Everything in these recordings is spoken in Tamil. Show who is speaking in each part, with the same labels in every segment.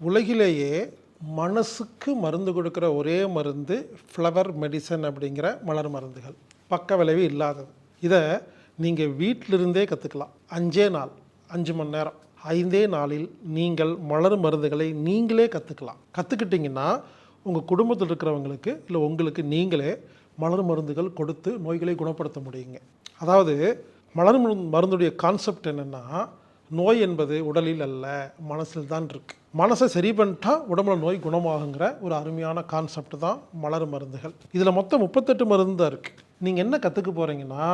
Speaker 1: உலகிலேயே மனசுக்கு மருந்து கொடுக்குற ஒரே மருந்து ஃப்ளவர் மெடிசன் அப்படிங்கிற மலர் மருந்துகள். பக்க விளைவு இல்லாதது. இதை நீங்கள் வீட்டிலிருந்தே கற்றுக்கலாம் அஞ்சே நாள் அஞ்சு மணி நேரம். ஐந்தே நாளில் நீங்கள் மலர் மருந்துகளை நீங்களே கற்றுக்கலாம் கற்றுக்கிட்டிங்கன்னா உங்கள் குடும்பத்தில் இருக்கிறவங்களுக்கு இல்லை உங்களுக்கு நீங்களே மலர் மருந்துகள் கொடுத்து நோய்களை குணப்படுத்த முடியுங்க. அதாவது மலர் மருந்து- மருந்துடைய கான்செப்ட் என்னென்னா நோய் என்பது உடலில் அல்ல மனசில் தான் இருக்குது மனசை சரி பண்ணிட்டா உடம்புல நோய் குணமாகுங்கிற ஒரு அருமையான கான்செப்ட் தான் மலர் மருந்துகள். இதில் மொத்தம் முப்பத்தெட்டு மருந்து தான் இருக்குது நீங்கள் என்ன கற்றுக்க போகிறீங்கன்னா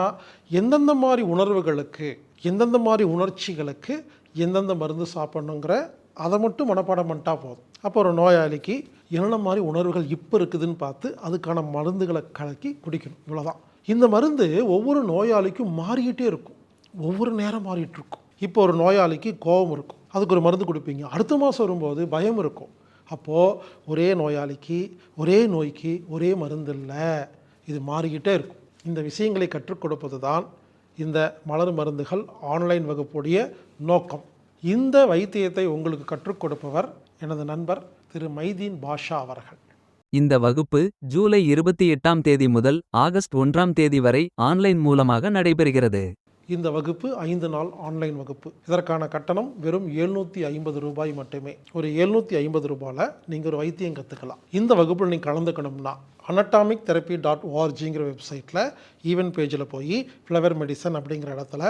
Speaker 1: எந்தெந்த மாதிரி உணர்வுகளுக்கு எந்தெந்த மாதிரி உணர்ச்சிகளுக்கு எந்தெந்த மருந்து சாப்பிடணுங்கிற அதை மட்டும் மனப்பாடம் பண்ணிட்டா போதும். அப்போ ஒரு நோயாளிக்கு என்னென்ன மாதிரி உணர்வுகள் இப்போ இருக்குதுன்னு பார்த்து அதுக்கான மருந்துகளை கலக்கி குடிக்கணும். இவ்வளோதான் இந்த மருந்து ஒவ்வொரு நோயாளிக்கும் மாறிக்கிட்டே இருக்கும். ஒவ்வொரு நேரம் மாறிட்டு இருக்கும். இப்போ ஒரு நோயாளிக்கு கோபம் இருக்கும். அதுக்கு ஒரு மருந்து கொடுப்பீங்க. அடுத்த மாதம் வரும்போது பயம் இருக்கும். அப்போது ஒரே நோயாளிக்கு ஒரே நோய்க்கு ஒரே மருந்து இல்லை. இது மாறிக்கிட்டே இருக்கும். இந்த விஷயங்களை கற்றுக் கொடுப்பது தான் இந்த மலர் மருந்துகள் ஆன்லைன் வகுப்புடைய நோக்கம். இந்த வைத்தியத்தை உங்களுக்கு கற்றுக் கொடுப்பவர் எனது நண்பர் திரு மைதீன் பாஷா அவர்கள்.
Speaker 2: இந்த வகுப்பு ஜூலை இருபத்தி எட்டாம் தேதி முதல் ஆகஸ்ட் ஒன்றாம் தேதி வரை ஆன்லைன் மூலமாக நடைபெறுகிறது.
Speaker 1: இந்த வகுப்பு ஐந்து நாள் ஆன்லைன் வகுப்பு. இதற்கான கட்டணம் வெறும் எழுநூற்றி ஐம்பது ரூபாய் மட்டுமே. ஒரு எழுநூற்றி ஐம்பது ரூபாயில் நீங்கள் ஒரு வைத்தியம் கற்றுக்கலாம் இந்த வகுப்பில் நீங்கள் கலந்துக்கணும்னா அனட்டாமிக் தெரப்பி டாட் ஓஆர்ஜிங்கிற வெப்சைட்டில் ஈவென்ட் பேஜில் போய் ஃப்ளவர் மெடிசன் அப்படிங்கிற இடத்துல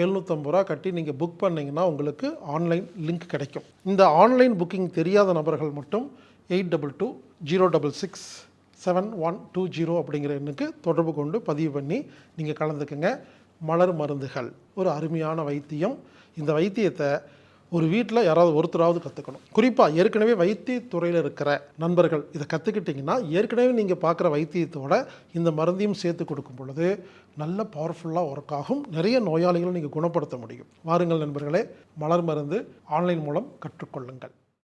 Speaker 1: எழுநூற்றம்பது ரூபா கட்டி நீங்கள் புக் பண்ணிங்கன்னா உங்களுக்கு ஆன்லைன் லிங்க் கிடைக்கும். இந்த ஆன்லைன் புக்கிங் தெரியாத நபர்கள் மட்டும் eight double two zero double six seven one two zero அப்படிங்கிற எண்ணுக்கு தொடர்பு கொண்டு பதிவு பண்ணி நீங்கள் கலந்துக்குங்க. மலர் மருந்துகள். ஒரு அருமையான வைத்தியம். இந்த வைத்தியத்தை ஒரு வீட்டில் யாராவது ஒருத்தராவது கற்றுக்கணும் குறிப்பாக ஏற்கனவே வைத்தியத்துறையில் இருக்கிற நண்பர்கள் இதை கற்றுக்கிட்டிங்கன்னா ஏற்கனவே நீங்கள் பார்க்குற வைத்தியத்தோட இந்த மருந்தையும் சேர்த்து கொடுக்கும் பொழுது நல்ல பவர்ஃபுல்லாக ஒர்க் ஆகும். நிறைய நோயாளிகளை நீங்கள் குணப்படுத்த முடியும். வாருங்கள் நண்பர்களே மலர் மருந்து ஆன்லைன் மூலம் கற்றுக்கொள்ளுங்கள்.